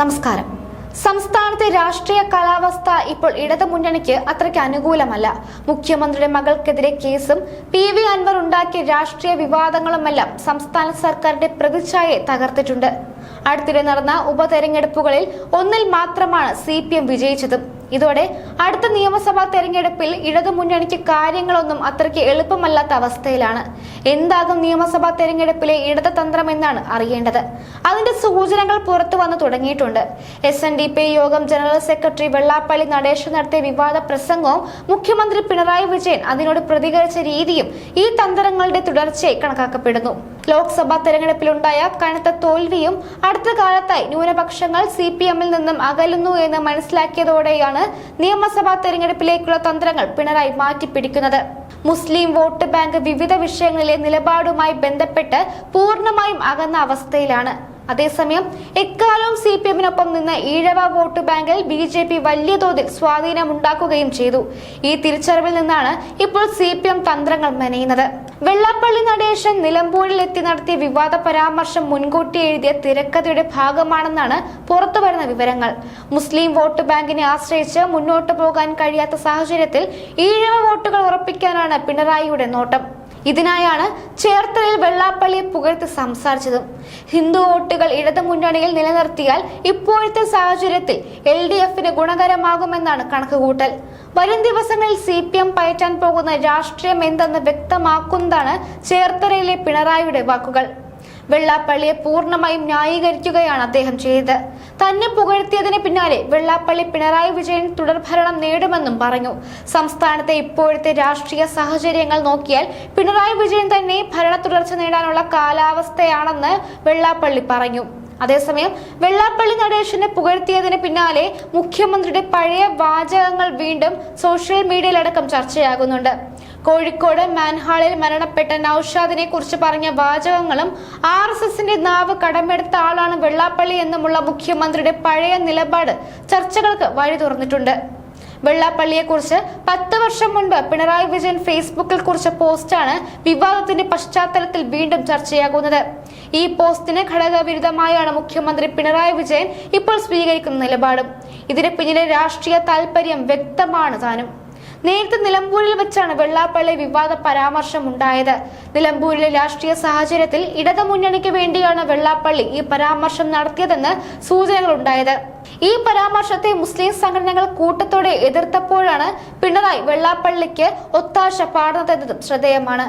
നമസ്കാരം. സംസ്ഥാനത്തെ രാഷ്ട്രീയ കാലാവസ്ഥ ഇപ്പോൾ ഇടതു മുന്നണിക്ക് അത്രയ്ക്ക് അനുകൂലമല്ല. മുഖ്യമന്ത്രിയുടെ മകൾക്കെതിരെ കേസും പി വി അൻവർ ഉണ്ടാക്കിയ രാഷ്ട്രീയ വിവാദങ്ങളുമെല്ലാം സംസ്ഥാന സർക്കാരിന്റെ പ്രതിച്ഛായയെ തകർത്തിട്ടുണ്ട്. അടുത്തിടെ നടന്ന ഉപതെരഞ്ഞെടുപ്പുകളിൽ ഒന്നിൽ മാത്രമാണ് സി പി എം വിജയിച്ചതും. ഇതോടെ അടുത്ത നിയമസഭാ തെരഞ്ഞെടുപ്പിൽ ഇടതു മുന്നണിക്ക് കാര്യങ്ങളൊന്നും അത്രയ്ക്ക് എളുപ്പമല്ലാത്ത അവസ്ഥയിലാണ്. എന്താകും നിയമസഭാ തെരഞ്ഞെടുപ്പിലെ ഇടത് തന്ത്രം എന്നാണ് അറിയേണ്ടത്. അതിന്റെ സൂചനകൾ പുറത്തു വന്നു തുടങ്ങിയിട്ടുണ്ട്. എസ് എൻ ഡി പി യോഗം ജനറൽ സെക്രട്ടറി വെള്ളാപ്പള്ളി നടേശൻ നടത്തിയ വിവാദ പ്രസംഗവും മുഖ്യമന്ത്രി പിണറായി വിജയൻ അതിനോട് പ്രതികരിച്ച രീതിയും ഈ തന്ത്രങ്ങളുടെ തുടർച്ചയായി കണക്കാക്കപ്പെടുന്നു. ലോക്സഭാ തെരഞ്ഞെടുപ്പിലുണ്ടായ കനത്ത തോൽവിയും അടുത്ത കാലത്തായി ന്യൂനപക്ഷങ്ങൾ സി പി എമ്മിൽ നിന്നും അകലുന്നു എന്ന് മനസ്സിലാക്കിയതോടെയാണ് നിയമസഭാ തെരഞ്ഞെടുപ്പിലേക്കുള്ള തന്ത്രങ്ങൾ പിണറായി മാറ്റിപ്പിടിക്കുന്നത്. മുസ്ലിം വോട്ട് ബാങ്ക് വിവിധ വിഷയങ്ങളിലെ നിലപാടുമായി ബന്ധപ്പെട്ട് പൂർണമായും അകന്ന അവസ്ഥയിലാണ്. അതേസമയം എക്കാലവും സി പി എമ്മിനൊപ്പം നിന്ന് ഈഴവ വോട്ട് ബാങ്കിൽ ബി ജെ പി വലിയ തോതിൽ സ്വാധീനമുണ്ടാക്കുകയും ചെയ്തു. ഈ തിരിച്ചറിവിൽ നിന്നാണ് ഇപ്പോൾ സി പി എം തന്ത്രങ്ങൾ മെനയുന്നത്. വെള്ളാപ്പള്ളി നടേശൻ നിലമ്പൂരിൽ എത്തി നടത്തിയ വിവാദ പരാമർശം മുൻകൂട്ടി എഴുതിയ തിരക്കഥയുടെ ഭാഗമാണെന്നാണ് പുറത്തുവരുന്ന വിവരങ്ങൾ. മുസ്ലിം വോട്ട് ബാങ്കിനെ ആശ്രയിച്ച് മുന്നോട്ട് പോകാൻ കഴിയാത്ത സാഹചര്യത്തിൽ ഈഴവ വോട്ടുകൾ ഉറപ്പിക്കാനാണ് പിണറായിയുടെ നോട്ടം. ഇതിനായാണ് ചേർത്തലയിൽ വെള്ളാപ്പള്ളിയെ പുകഴ്ത്തി സംസാരിച്ചതും. ഹിന്ദു വോട്ടുകൾ ഇടതു മുന്നണിയിൽ നിലനിർത്തിയാൽ ഇപ്പോഴത്തെ സാഹചര്യത്തിൽ എൽ ഡി എഫിന് ഗുണകരമാകുമെന്നാണ് കണക്കുകൂട്ടൽ. വരും ദിവസങ്ങളിൽ സി പി എം പയറ്റാൻ പോകുന്ന രാഷ്ട്രീയം എന്തെന്ന് വ്യക്തമാക്കുന്നതാണ് ചേർത്തലയിലെ പിണറായിയുടെ വാക്കുകൾ. വെള്ളാപ്പള്ളിയെ പൂർണമായും ന്യായീകരിക്കുകയാണ് അദ്ദേഹം ചെയ്തത്. തന്നെ പുകഴ്ത്തിയതിന് പിന്നാലെ വെള്ളാപ്പള്ളി പിണറായി വിജയൻ തുടർഭരണം നേടുമെന്നും പറഞ്ഞു. സംസ്ഥാനത്തെ ഇപ്പോഴത്തെ രാഷ്ട്രീയ സാഹചര്യങ്ങൾ നോക്കിയാൽ പിണറായി വിജയൻ തന്നെ ഭരണ തുടർച്ച നേടാനുള്ള കാലാവസ്ഥയാണെന്ന് വെള്ളാപ്പള്ളി പറഞ്ഞു. അതേസമയം വെള്ളാപ്പള്ളി നടേശനെ പുകഴ്ത്തിയതിന് പിന്നാലെ മുഖ്യമന്ത്രിയുടെ പഴയ വാചകങ്ങൾ വീണ്ടും സോഷ്യൽ മീഡിയയിലടക്കം ചർച്ചയാകുന്നുണ്ട്. കോഴിക്കോട് മാൻഹാളിൽ മരണപ്പെട്ട നൌഷാദിനെ കുറിച്ച് പറഞ്ഞ വാചകങ്ങളും ആർ എസ് എസിന്റെ നാവ് കടമെടുത്ത ആളാണ് വെള്ളാപ്പള്ളി എന്നുമുള്ള മുഖ്യമന്ത്രിയുടെ പഴയ നിലപാട് ചർച്ചകൾക്ക് വഴി തുറന്നിട്ടുണ്ട്. വെള്ളാപ്പള്ളിയെ കുറിച്ച് പത്ത് വർഷം മുൻപ് പിണറായി വിജയൻ ഫേസ്ബുക്കിൽ കുറിച്ച പോസ്റ്റാണ് വിവാദത്തിന്റെ പശ്ചാത്തലത്തിൽ വീണ്ടും ചർച്ചയാകുന്നത്. ഈ പോസ്റ്റിന് ഘടകവിരുദ്ധമായാണ് മുഖ്യമന്ത്രി പിണറായി വിജയൻ ഇപ്പോൾ സ്വീകരിക്കുന്ന നിലപാടും. ഇതിന് പിന്നിലെ രാഷ്ട്രീയ താൽപര്യം വ്യക്തമാണ് താനും. നേരത്തെ നിലമ്പൂരിൽ വെച്ചാണ് വെള്ളാപ്പള്ളി വിവാദ പരാമർശം ഉണ്ടായത് നിലമ്പൂരിലെ രാഷ്ട്രീയ സാഹചര്യത്തിൽ ഇടതു മുന്നണിക്ക് വേണ്ടിയാണ് വെള്ളാപ്പള്ളി ഈ പരാമർശം നടത്തിയതെന്ന് സൂചനകൾ ഉണ്ടായത് ഈ പരാമർശത്തെ മുസ്ലിം സംഘടനകൾ കൂട്ടത്തോടെ എതിർത്തപ്പോഴാണ് പിണറായി വെള്ളാപ്പള്ളിക്ക് ഒത്താശ പാടുന്നതെന്നതും ശ്രദ്ധേയമാണ്.